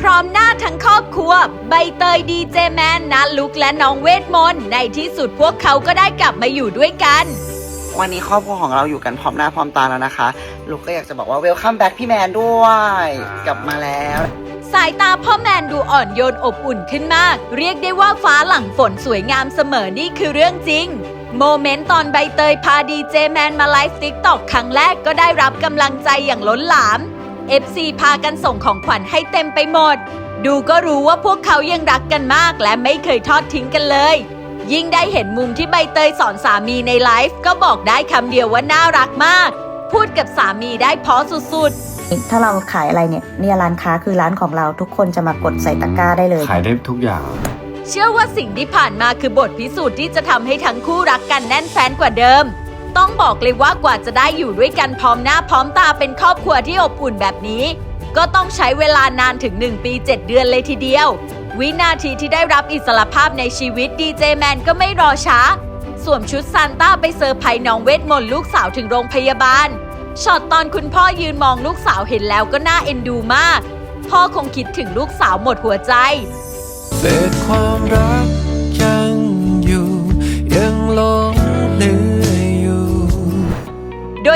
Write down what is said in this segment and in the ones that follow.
พร้อมหน้าทั้งครอบครัว ใบเตยดีเจแมนนัลุกและน้องเวทมนต์ในที่สุดพวกเขาก็ได้กลับมาอยู่ด้วยกัน วันนี้ครอบครัวของเราอยู่กันพร้อมหน้าพร้อมตาแล้วนะคะ ลูกก็อยากจะบอกว่าเวลคัมแบ็กพี่แมนด้วย กลับมาแล้ว สายตาพ่อแมนดูอ่อนโยนอบอุ่นขึ้นมาก เรียกได้ว่าฟ้าหลังฝนสวยงามเสมอนี่คือเรื่องจริง โมเมนต์ตอนใบเตยพาดีเจแมนมาไลฟ์ติ๊กตอกครั้งแรกก็ได้รับกำลังใจอย่างล้นหลาม FC พากันส่งของขวัญให้เต็มไปหมด ดูก็รู้ว่าพวกเขายังรักกันมากและไม่เคยทอดทิ้งกันเลย ยิ่งได้เห็นมุมที่ใบเตยสอนสามีในไลฟ์ก็บอกได้คำเดียวว่าน่ารักมาก พูดกับสามีได้เพอสุดๆถ้าเราขายอะไรเนี่ยเนี่ยร้านค้าคือร้านของเราทุกคนจะมากดใส่ตะกร้าได้เลย ขายได้ทุกอย่างเชื่อว่าสิ่งที่ผ่านมาคือบทพิสูจน์ที่จะทำให้ทั้งคู่รักกันแน่นแฟ้นกว่าเดิม ต้องบอกเลยว่ากว่าจะได้อยู่ด้วยกันพร้อมหน้าพร้อมตาเป็นครอบครัวที่อบอุ่นแบบนี้ ก็ต้องใช้เวลานานถึง 1 ปี 7 เดือนเลยทีเดียว วินาทีที่ได้รับอิสรภาพในชีวิตดีเจแมนก็ไม่รอช้าสวมชุดซานต้าไปเซอร์ไพรส์น้องเวทมนต์ลูกสาวถึงโรงพยาบาลช็อตตอนคุณพ่อยืนมองลูกสาวเห็นแล้วก็น่าเอ็นดูมาก พ่อคงคิดถึงลูกสาวหมดหัวใจ เศษความรัก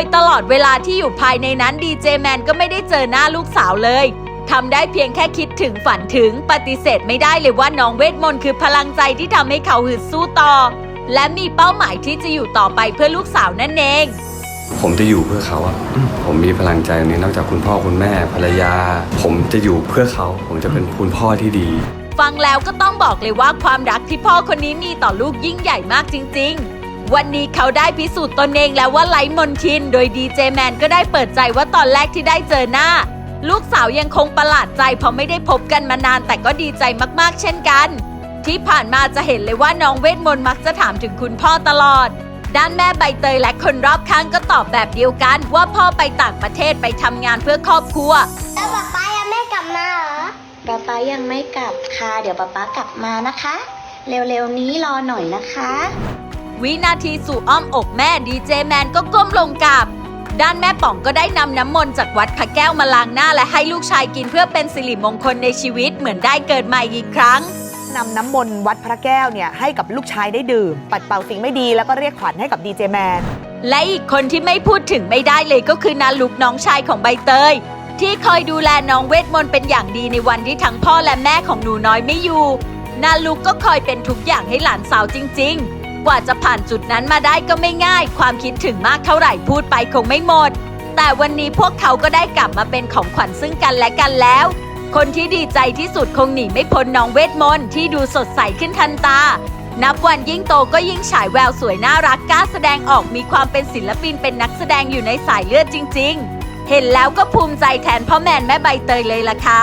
ยตลอดเวลาที่อยู่ภายในนั้นดีเจแมนก็ไม่ได้เจอหน้าลูกสาวเลยทำได้เพียงแค่คิดถึงฝันถึงปฏิเสธไม่ได้เลยว่าน้องเวทมนต์คือพลังใจที่ทำให้เขาฮึดสู้ต่อ และมีเป้าหมายที่จะอยู่ต่อไปเพื่อลูกสาวนั่นเอง ผมจะอยู่เพื่อเขาอะผมมีพลังใจตรงนี้นอกจากคุณพ่อคุณแม่ภรรยา ผมจะอยู่เพื่อเขา ผมจะเป็นคุณพ่อที่ดี ฟังแล้วก็ต้องบอกเลยว่าความรักที่พ่อคนนี้มีต่อลูกยิ่งใหญ่มากจริง ๆ วันนี้เขาได้พิสูจน์ตนเองแล้วว่าไลฟ์มนทิน โดยดีเจแมนก็ได้เปิดใจว่าตอนแรกที่ได้เจอหน้า ลูกสาวยังคงประหลาดใจเพราะไม่ได้พบกันมานานแต่ก็ดีใจมากๆ เช่นกัน ที่ผ่านมาจะเห็นเลยว่าน้องเวทมนต์มักจะถามถึงคุณพ่อตลอด ด้านแม่ใบเตยและคนรอบข้างก็ตอบแบบเดียวกัน ว่าพ่อไปต่างประเทศไปทำงานเพื่อครอบครัว แล้วป๊าป๊ายังไม่กลับมาเหรอป๊าป๊ายังไม่กลับค่ะเดี๋ยวป๊าป๊ากลับมานะคะ เร็วๆนี้รอหน่อยนะคะ วินาทีสู่อ้อมอกแม่ดีเจแมนก็ก้มลงกราบด้านแม่ป๋องก็ได้นำน้ำมนต์จากวัดพระแก้วมาล้างหน้าและให้ลูกชายกินเพื่อเป็นสิริมงคลในชีวิตเหมือนได้เกิดใหม่อีกครั้งนำน้ำมนต์วัดพระแก้วเนี่ยให้กับลูกชายได้ดื่ม ปัดเป่าสิ่งไม่ดีแล้วก็เรียกขวัญให้กับดีเจแมน และอีกคนที่ไม่พูดถึงไม่ได้เลยก็คือนาลุกน้องชายของใบเตย ที่คอยดูแลน้องเวทมนต์เป็นอย่างดีในวันที่ทั้งพ่อและแม่ของหนูน้อยไม่อยู่ นาลุกก็คอยเป็นทุกอย่างให้หลานสาวจริง ๆ กว่าจะผ่านจุดนั้นมาได้ก็ไม่ง่าย ความคิดถึงมากเท่าไหร่พูดไปคงไม่หมด แต่วันนี้พวกเขาก็ได้กลับมาเป็นของขวัญซึ่งกันและกันแล้ว คนที่ดีใจที่สุดคงหนีไม่พ้นน้องเวทมนต์ที่ดูสดใสขึ้นทันตา นับวันยิ่งโตก็ยิ่งฉายแววสวยน่ารักกล้าแสดงออกมีความเป็นศิลปินเป็นนักแสดงอยู่ในสายเลือดจริง ๆ เห็นแล้วก็ภูมิใจแทนพ่อแมนแม่ใบเตยเลยล่ะค่ะ